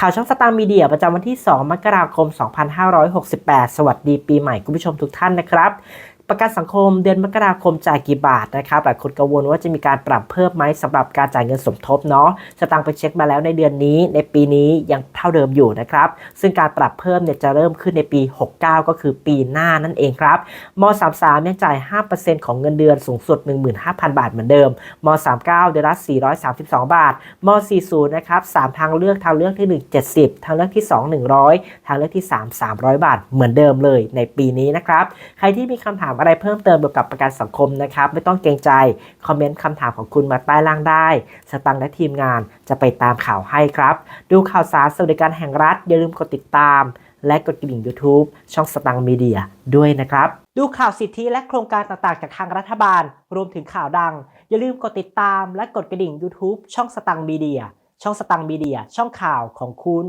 ข่าวช่องสตาร์มีเดียประจำวันที่ 2 มกราคม 2568 สวัสดีปีใหม่คุณผู้ชมทุกท่านนะครับ ประกันสังคมเดือนมกราคมจ่ายกี่บาทนะครับหลายคนกังวลว่าจะมีการปรับเพิ่มไหมสำหรับการจ่ายเงินสมทบเนาะสตางค์ไปเช็คมาแล้วในเดือนนี้ ในปีนี้ยังเท่าเดิมอยู่นะครับ ซึ่งการปรับเพิ่มเนี่ยจะเริ่มขึ้นในปี 69 ก็คือปีหน้านั่นเองครับม 33ยังจ่าย 5%ของเงินเดือนสูงสุด 15,000 บาทเหมือนเดิมม 39 เดือนละ 432 บาทม 40 นะครับ 3 ทางเลือกทางเลือกที่ 1 70 ทางเลือกที่ 2 100 ทางเลือกที่ 3 300 บาทเหมือนเดิมเลยในปีนี้นะครับ ใครที่มีคำถามอะไรเพิ่มเติมเกี่ยวกับประกันสังคมนะครับ ไม่ต้องเกรงใจ คอมเมนต์คำถามของคุณมาใต้ล่างได้ สตังและทีมงานจะไปตามข่าวให้ครับ ดูข่าวสารสวัสดิการแห่งรัฐ อย่าลืมกดติดตาม และกดกระดิ่ง YouTube ช่องสตังมีเดียด้วยนะครับ ดูข่าวสิทธิและโครงการต่างๆ จากทางรัฐบาล รวมถึงข่าวดัง อย่าลืมกดติดตามและกดกระดิ่ง YouTube ช่องสตังมีเดียช่องสตังมีเดียช่องข่าวของคุณ